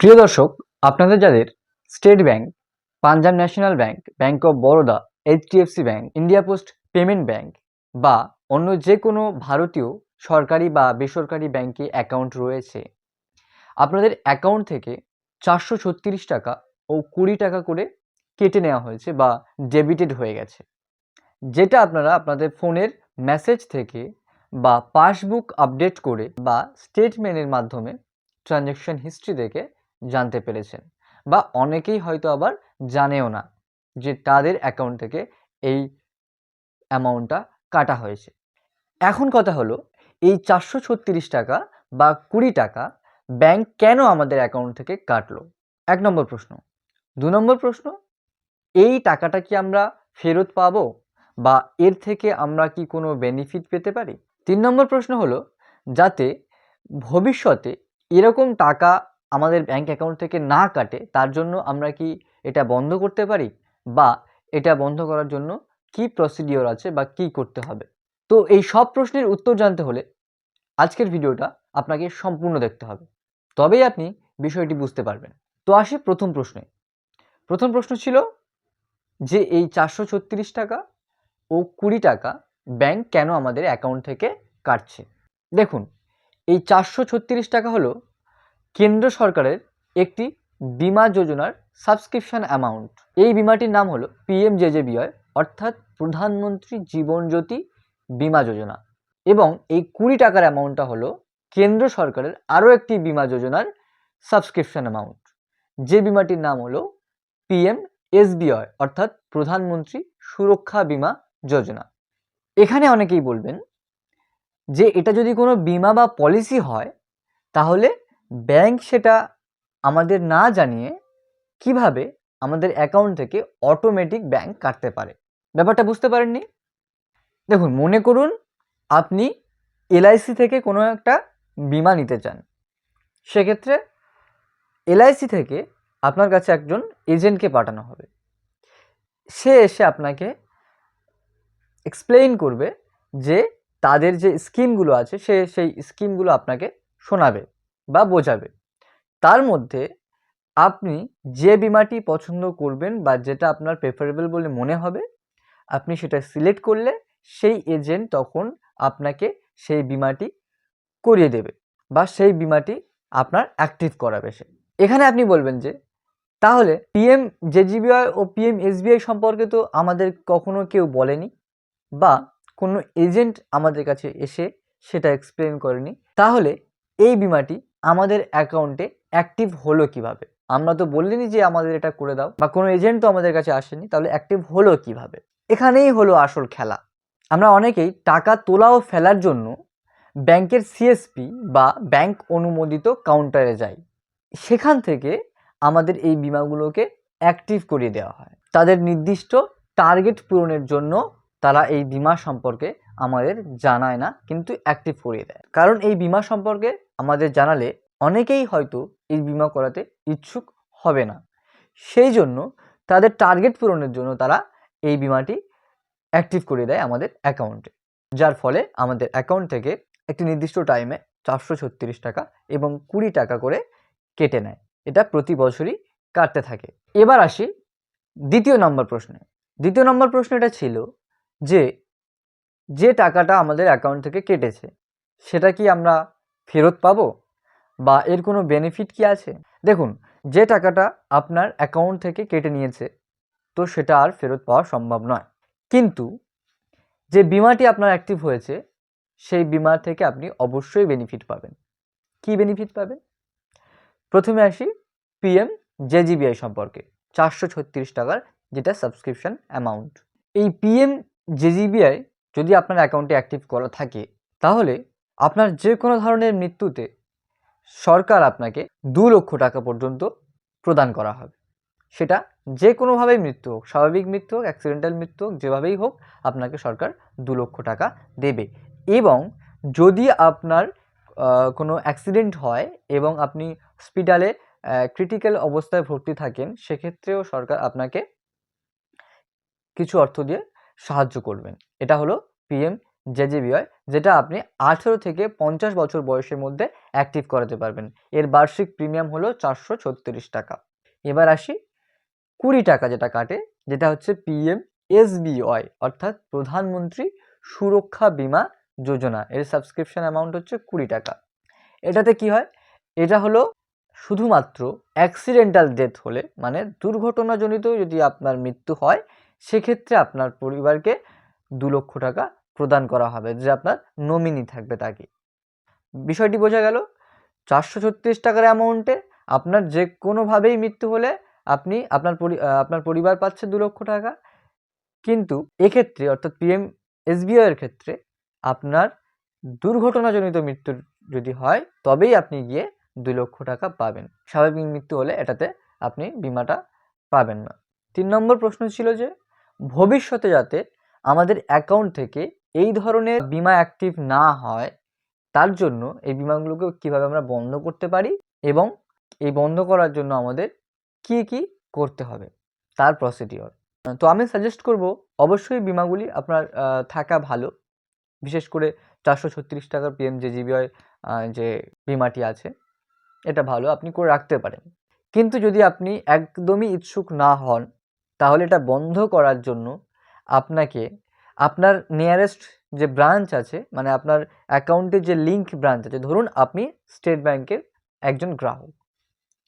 প্রিয় দর্শক, আপনাদের যাদের State Bank, Punjab National Bank Bank of Baroda HDFC Bank, India Post Payment Bank বা অন্য যে কোনো ভারতীয় সরকারি বা বেসরকারি ব্যাংকে অ্যাকাউন্ট রয়েছে। আপনাদের অ্যাকাউন্ট থেকে চারশো ছত্রিশ টাকা ও কুড়ি টাকা করে কেটে নেওয়া হয়েছে বা ডেবিটেড হয়ে গেছে। যেটা আপনারা আপনাদের ফোনের মেসেজ থেকে বা পাসবুক আপডেট করে বা স্টেটমেন্টের মাধ্যমে ট্রানজ্যাকশন হিস্ট্রি দেখে জানতে পেরেছেন। বা অনেকেই হয়তো আবার জানেও না যে তাদের অ্যাকাউন্ট থেকে এই অ্যামাউন্টটা কাটা হয়েছে। এখন কথা হলো, এই চারশো ছত্রিশ টাকা বা কুড়ি টাকা ব্যাংক কেন আমাদের অ্যাকাউন্ট থেকে কাটলো? এক নম্বর প্রশ্ন। দু নম্বর প্রশ্ন, এই টাকাটা কি আমরা ফেরত পাবো? বা এর থেকে আমরা কি কোনো বেনিফিট পেতে পারি? তিন নম্বর প্রশ্ন হলো, যাতে ভবিষ্যতে এরকম টাকা আমাদের ব্যাংক অ্যাকাউন্ট থেকে না কাটে, তার জন্য আমরা কি এটা বন্ধ করতে পারি? বা এটা বন্ধ করার জন্য কি প্রসিডিওর আছে বা কি করতে হবে? তো এই সব প্রশ্নের উত্তর জানতে হলে আজকের ভিডিওটা আপনাকে সম্পূর্ণ দেখতে হবে। তবেই আপনি বিষয়টি বুঝতে পারবেন। তো আসি প্রথম প্রশ্নে। প্রথম প্রশ্ন ছিল যে এই চারশো ছত্রিশ টাকা ও কুড়ি টাকা ব্যাংক কেন আমাদের অ্যাকাউন্ট থেকে কাটছে? দেখুন, এই চারশো ছত্রিশ টাকা হলো কেন্দ্র সরকারের একটি বিমা যোজনার সাবস্ক্রিপশন অ্যামাউন্ট এই বিমাটির নাম হলো পিএমজেজেবিওয়াই অর্থাৎ প্রধানমন্ত্রী জীবন জ্যোতি বিমা যোজনা। এবং এই কুড়ি টাকার অ্যামাউন্টটা হলো কেন্দ্র সরকারের আরও একটি বিমা যোজনার সাবস্ক্রিপশন অ্যামাউন্ট যে বিমাটির নাম হলো পিএম এসবিআই অর্থাৎ প্রধানমন্ত্রী সুরক্ষা বিমা যোজনা। এখানে অনেকেই বলবেন যে এটা যদি কোনো বিমা বা পলিসি হয়, তাহলে ব্যাংক সেটা আমাদের না জানিয়ে কীভাবে আমাদের অ্যাকাউন্ট থেকে অটোমেটিক ব্যাংক কাটতে পারে। ব্যাপারটা বুঝতে পারেননি? দেখুন, মনে করুন আপনি এলআইসি থেকে কোনো একটা বিমা নিতে চান। সেক্ষেত্রে এলআইসি থেকে আপনার কাছে একজন এজেন্টকে পাঠানো হবে। সে এসে আপনাকে এক্সপ্লেইন করবে যে তাদের যে স্কিমগুলো আছে, সে সেই স্কিমগুলো আপনাকে শোনাবে। বা বোঝাবে তার মধ্যে আপনি যে বিমাটি পছন্দ করবেন বা যেটা আপনার প্রেফারেবল বলে মনে হবে, আপনি সেটা সিলেক্ট করলে সেই এজেন্ট তখন আপনাকে সেই বিমাটি করিয়ে দেবে বা সেই বিমাটি আপনার অ্যাক্টিভ করাবে সে। এখানে আপনি বলবেন যে, তাহলে পিএম জেজিবিআই ও পিএম এসবিআই সম্পর্কে তো আমাদের কখনো কেউ বলেনি বা কোনো এজেন্ট আমাদের কাছে এসে সেটা এক্সপ্লেন করেনি। তাহলে এই বিমাটি আমাদের অ্যাকাউন্টে অ্যাক্টিভ হলো কীভাবে? আমরা তো বললিনি যে আমাদের এটা করে দাও, বা কোনো এজেন্ট তো আমাদের কাছে আসেনি, তাহলে অ্যাক্টিভ হলো কীভাবে? এখানেই হলো আসল খেলা। আমরা অনেকেই টাকা তোলা ও ফেলার জন্য ব্যাংকের সিএসপি বা ব্যাংক অনুমোদিত কাউন্টারে যাই। সেখান থেকে আমাদের এই বিমাগুলোকে অ্যাক্টিভ করিয়ে দেওয়া হয়। তাদের নির্দিষ্ট টার্গেট পূরণের জন্য তারা এই বিমা সম্পর্কে আমাদের জানায় না, কিন্তু অ্যাক্টিভ করিয়ে দেয়। কারণ এই বিমা সম্পর্কে আমাদের জানালে অনেকেই হয়তো এই বিমা করাতে ইচ্ছুক হবে না। সেই জন্য তাদের টার্গেট পূরণের জন্য তারা এই বিমাটি অ্যাক্টিভ করে দেয় আমাদের অ্যাকাউন্টে যার ফলে আমাদের অ্যাকাউন্ট থেকে একটি নির্দিষ্ট টাইমে চারশো ছত্রিশ টাকা এবং কুড়ি টাকা করে কেটে নেয়। এটা প্রতি বছরই কাটতে থাকে। এবার আসি দ্বিতীয় নম্বর প্রশ্নে। দ্বিতীয় নম্বর প্রশ্ন এটা ছিল যে যে টাকাটা আমাদের অ্যাকাউন্ট থেকে কেটেছে, সেটা কি আমরা ফেরত পাবো? বা এর কোনো বেনিফিট কি আছে? দেখুন, যে টাকাটা আপনার অ্যাকাউন্ট থেকে কেটে নিয়েছে, তো সেটা আর ফেরত পাওয়া সম্ভব নয়। কিন্তু যে বিমাটি আপনার অ্যাক্টিভ হয়েছে, সেই বিমা থেকে আপনি অবশ্যই বেনিফিট পাবেন। কি বেনিফিট পাবেন? প্রথমে আসি পিএম জেজিবিআই সম্পর্কে, চারশো ছত্রিশ টাকার যেটা সাবস্ক্রিপশন অ্যামাউন্ট এই পিএম জেজিবিআই যদি আপনার অ্যাকাউন্টে অ্যাক্টিভ করা থাকে, তাহলে আপনার যে কোনো ধরনের মৃত্যুতে সরকার আপনাকে দু লক্ষ টাকা পর্যন্ত প্রদান করা হবে। সেটা যে কোনোভাবেই মৃত্যু হোক, স্বাভাবিক মৃত্যু হোক অ্যাক্সিডেন্টাল মৃত্যু হোক, যেভাবেই হোক, আপনাকে সরকার দু লক্ষ টাকা দেবে। এবং যদি আপনার কোনো অ্যাক্সিডেন্ট হয় এবং আপনি হসপিটালে ক্রিটিক্যাল অবস্থায় ভর্তি থাকেন, সেক্ষেত্রেও সরকার আপনাকে কিছু অর্থ দিয়ে সাহায্য করবেন। এটা হলো পিএম জেজেবিওয়াই যেটা আপনি আঠেরো থেকে পঞ্চাশ বছর বয়সের মধ্যে অ্যাক্টিভ করাতে পারবেন। এর বার্ষিক প্রিমিয়াম হলো চারশো ছত্রিশ টাকা। এবার আসি কুড়ি টাকা যেটা কাটে, যেটা হচ্ছে পিএম এসবিওয়াই অর্থাৎ প্রধানমন্ত্রী সুরক্ষা বীমা যোজনা। এর সাবস্ক্রিপশন অ্যামাউন্ট হচ্ছে কুড়ি টাকা। এটাতে কি হয়? এটা হলো শুধুমাত্র অ্যাক্সিডেন্টাল ডেথ হলে মানে দুর্ঘটনাজনিত যদি আপনার মৃত্যু হয় সেক্ষেত্রে আপনার পরিবারকে দু লক্ষ টাকা প্রদান করা হবে, যে আপনার নমিনি থাকবে তাকে। বিষয়টি বোঝা গেল, চারশো ছত্রিশ টাকার অ্যামাউন্টে আপনার যে কোনোভাবেই মৃত্যু হলে আপনি আপনার আপনার পরিবার পাচ্ছে দু লক্ষ টাকা। কিন্তু এক্ষেত্রে, অর্থাৎ পিএম এসবিআই এর ক্ষেত্রে আপনার দুর্ঘটনাজনিত মৃত্যুর যদি হয়, তবেই আপনি গিয়ে দুই লক্ষ টাকা পাবেন। স্বাভাবিক মৃত্যু হলে এটাতে আপনি বিমাটা পাবেন না। তিন নম্বর প্রশ্ন ছিল যে ভবিষ্যতে যাতে আমাদের অ্যাকাউন্ট থেকে এই ধরনের বিমা অ্যাক্টিভ না হয়, তার জন্য এই বিমাগুলোকে কীভাবে আমরা বন্ধ করতে পারি এবং এই বন্ধ করার জন্য আমাদের কি কি করতে হবে, তার প্রসিডিওর তো আমি সাজেস্ট করব, অবশ্যই বিমাগুলি আপনার থাকা ভালো। বিশেষ করে চারশো ছত্রিশ টাকার পিএম যে জিবিআই যে বিমাটি আছে, এটা ভালো আপনি করে রাখতে পারেন। কিন্তু যদি আপনি একদমই ইচ্ছুক না হন তাহলে এটা বন্ধ করার জন্য আপনাকে, আপনার নিয়ারেস্ট যে ব্রাঞ্চ আছে মানে আপনার অ্যাকাউন্টে যে লিঙ্ক ব্রাঞ্চ আছে, ধরুন আপনি স্টেট ব্যাংকের একজন গ্রাহক।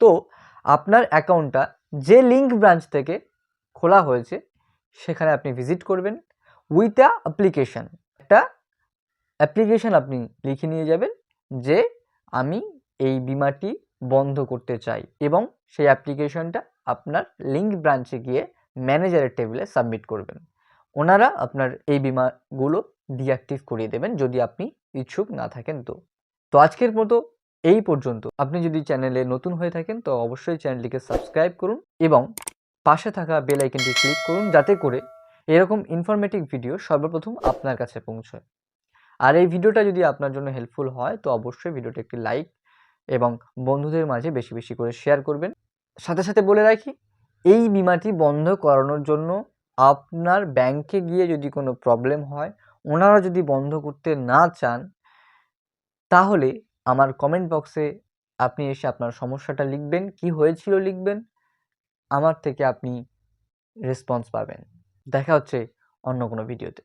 তো আপনার অ্যাকাউন্টটা যে লিঙ্ক ব্রাঞ্চ থেকে খোলা হয়েছে, সেখানে আপনি ভিজিট করবেন উইথ আ অ্যাপ্লিকেশান একটা অ্যাপ্লিকেশান আপনি লিখে নিয়ে যাবেন যে, আমি এই বিমাটি বন্ধ করতে চাই। এবং সেই অ্যাপ্লিকেশনটা আপনার লিঙ্ক ব্রাঞ্চে গিয়ে ম্যানেজারের টেবিলে সাবমিট করবেন। ওনারা আপনার এই বিমাগুলো ডিঅ্যাক্টিভ করিয়ে দেবেন যদি আপনি ইচ্ছুক না থাকেন তো। তো আজকের মতো এই পর্যন্ত। আপনি যদি চ্যানেলে নতুন হয়ে থাকেন তো অবশ্যই চ্যানেলটিকে সাবস্ক্রাইব করুন এবং পাশে থাকা বেল আইকনটি ক্লিক করুন যাতে করে এরকম ইনফরমেটিভ ভিডিও সর্বপ্রথম আপনার কাছে পৌঁছয়। আর এই ভিডিওটা যদি আপনার জন্য হেল্পফুল হয় তো অবশ্যই ভিডিওটা একটি লাইক এবং বন্ধুদের মাঝে বেশি বেশি করে শেয়ার করবেন। সাথে সাথে বলে রাখি এই বিমাটি বন্ধ করানোর জন্য আপনার ব্যাংকে গিয়ে যদি কোনো প্রবলেম হয়, ওনারা যদি বন্ধ করতে না চান, তাহলে আমার কমেন্ট বক্সে আপনি এসে আপনার সমস্যাটা লিখবেন, কি হয়েছিল লিখবেন, আমার থেকে আপনি রেসপন্স পাবেন। দেখা হচ্ছে অন্য কোনো ভিডিওতে।